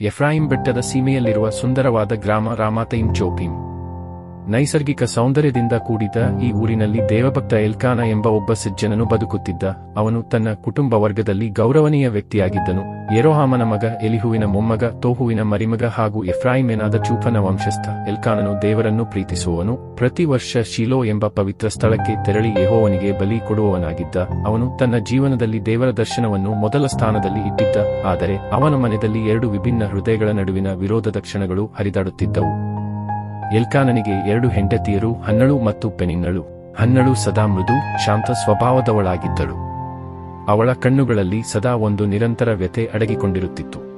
Ephraim ಬೆಟ್ಟದ ಸೀಮೆಯಲ್ಲಿರುವ ಸುಂದರವಾದ ಗ್ರಾಮ ರಾಮಾತೈಮ್ ಚೋಪಿಂ ನೈಸರ್ಗಿಕ ಸೌಂದರ್ಯದಿಂದ ಕೂಡಿದ ಈ ಊರಿನಲ್ಲಿ ದೇವಭಕ್ತ ಎಲ್ಕಾನ ಎಂಬ ಒಬ್ಬ ಸಜ್ಜನನು ಬದುಕುತ್ತಿದ್ದ. ಅವನು ತನ್ನ ಕುಟುಂಬ ವರ್ಗದಲ್ಲಿ ಗೌರವನೀಯ ವ್ಯಕ್ತಿಯಾಗಿದ್ದನು. ಯೆರೋಹಾಮನ ಮಗ ಎಲಿಹುವಿನ ಮೊಮ್ಮಗ, ತೋಹುವಿನ ಮರಿಮಗ ಹಾಗೂ ಎಫ್ರಾಯಿಮೆನಾದ ಚೂಪನ ವಂಶಸ್ಥ ಎಲ್ಕಾನನು ದೇವರನ್ನು ಪ್ರೀತಿಸುವವನು. ಪ್ರತಿ ವರ್ಷ ಶೀಲೋ ಎಂಬ ಪವಿತ್ರ ಸ್ಥಳಕ್ಕೆ ತೆರಳಿ ಯೆಹೋವನಿಗೆ ಬಲಿ ಕೊಡುವವನಾಗಿದ್ದ. ಅವನು ತನ್ನ ಜೀವನದಲ್ಲಿ ದೇವರ ದರ್ಶನವನ್ನು ಮೊದಲ ಸ್ಥಾನದಲ್ಲಿ ಇಟ್ಟಿದ್ದ. ಆದರೆ ಅವನ ಮನೆಯಲ್ಲಿ ಎರಡು ವಿಭಿನ್ನ ಹೃದಯಗಳ ನಡುವಿನ ವಿರೋಧದ ಕ್ಷಣಗಳು ಹರಿದಾಡುತ್ತಿದ್ದವು. ಎಲ್ಕಾನನಿಗೆ ಎರಡು ಹೆಂಡತಿಯರು, ಹನ್ನಳು ಮತ್ತು ಪೆನಿನ್ನಳು. ಹನ್ನಳು ಸದಾ ಮೃದು, ಶಾಂತ ಸ್ವಭಾವದವಳಾಗಿದ್ದಳು. ಅವಳ ಕಣ್ಣುಗಳಲ್ಲಿ ಸದಾ ಒಂದು ನಿರಂತರ ವ್ಯಥೆ ಅಡಗಿಕೊಂಡಿರುತ್ತಿತ್ತು.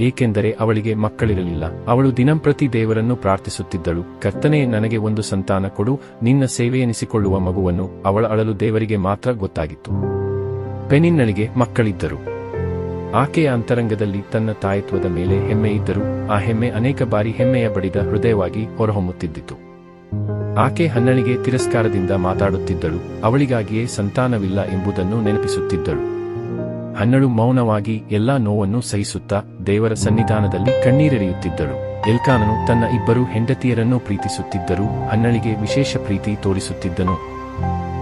ಏಕೆಂದರೆ ಅವಳಿಗೆ ಮಕ್ಕಳಿರಲಿಲ್ಲ. ಅವಳು ದಿನಂಪ್ರತಿ ದೇವರನ್ನು ಪ್ರಾರ್ಥಿಸುತ್ತಿದ್ದಳು. ಕರ್ತನೆ, ನನಗೆ ಒಂದು ಸಂತಾನ ಕೊಡು. ನಿನ್ನ ಸೇವೆಯೆನಿಸಿಕೊಳ್ಳುವ ಮಗುವನ್ನು ಅವಳ ಅಳಲು ದೇವರಿಗೆ ಮಾತ್ರ ಗೊತ್ತಾಗಿತ್ತು. ಪೆನಿನ್ನಳಿಗೆ ಮಕ್ಕಳಿದ್ದರು. ಆಕೆಯ ಅಂತರಂಗದಲ್ಲಿ ತನ್ನ ತಾಯತ್ವದ ಮೇಲೆ ಹೆಮ್ಮೆ ಇದ್ದರೂ, ಆ ಹೆಮ್ಮೆ ಅನೇಕ ಬಾರಿ ಹೆಮ್ಮೆಯ ಬಡಿದ ಹೃದಯವಾಗಿ ಹೊರಹೊಮ್ಮುತ್ತಿದ್ದಿತು. ಆಕೆ ಹನ್ನಳಿಗೆ ತಿರಸ್ಕಾರದಿಂದ ಮಾತಾಡುತ್ತಿದ್ದಳು, ಅವಳಿಗಾಗಿಯೇ ಸಂತಾನವಿಲ್ಲ ಎಂಬುದನ್ನು ನೆನಪಿಸುತ್ತಿದ್ದಳು. ಹನ್ನಳು ಮೌನವಾಗಿ ಎಲ್ಲಾ ನೋವನ್ನು ಸಹಿಸುತ್ತಾ ದೇವರ ಸನ್ನಿಧಾನದಲ್ಲಿ ಕಣ್ಣೀರೆರೆಯುತ್ತಿದ್ದಳು ಎಲ್ಕಾನನು ತನ್ನ ಇಬ್ಬರು ಹೆಂಡತಿಯರನ್ನೂ ಪ್ರೀತಿಸುತ್ತಿದ್ದರೂ, ಹನ್ನಳಿಗೆ ವಿಶೇಷ ಪ್ರೀತಿ ತೋರಿಸುತ್ತಿದ್ದನು.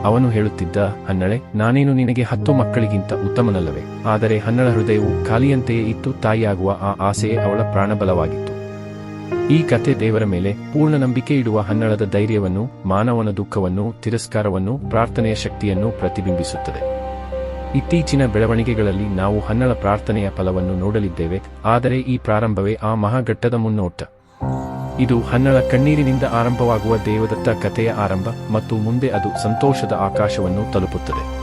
ಅವನು ಹೇಳುತ್ತಿದ್ದ ಹನ್ನಳೆ ನಾನೇನು ನಿನಗೆ ಹತ್ತು ಮಕ್ಕಳಿಗಿಂತ ಉತ್ತಮನಲ್ಲವೇ? ಆದರೆ ಹನ್ನಳ ಹೃದಯವು ಖಾಲಿಯಂತೆಯೇ ಇತ್ತು, ತಾಯಿಯಾಗುವ ಆ ಆಸೆಯೇ ಅವಳ ಪ್ರಾಣಬಲವಾಗಿತ್ತು. ಈ ಕಥೆ ದೇವರ ಮೇಲೆ ಪೂರ್ಣ ನಂಬಿಕೆ ಇಡುವ ಹನ್ನಳದ ಧೈರ್ಯವನ್ನು, ಮಾನವನ ದುಃಖವನ್ನು, ತಿರಸ್ಕಾರವನ್ನು, ಪ್ರಾರ್ಥನೆಯ ಶಕ್ತಿಯನ್ನು ಪ್ರತಿಬಿಂಬಿಸುತ್ತದೆ. ಇತ್ತೀಚಿನ ಬೆಳವಣಿಗೆಗಳಲ್ಲಿ ನಾವು ಹನ್ನಳ ಪ್ರಾರ್ಥನೆಯ ಫಲವನ್ನು ನೋಡಲಿದ್ದೇವೆ, ಆದರೆ ಈ ಪ್ರಾರಂಭವೇ ಆ ಮಹಾಘಟ್ಟದ ಮುನ್ನೋಟ. ಇದು ಹನ್ನಳ ಕಣ್ಣೀರಿನಿಂದ ಆರಂಭವಾಗುವ ದೇವದತ್ತ ಕಥೆಯ ಆರಂಭ ಮತ್ತು ಮುಂದೆ ಅದು ಸಂತೋಷದ ಆಕಾಶವನ್ನು ತಲುಪುತ್ತದೆ.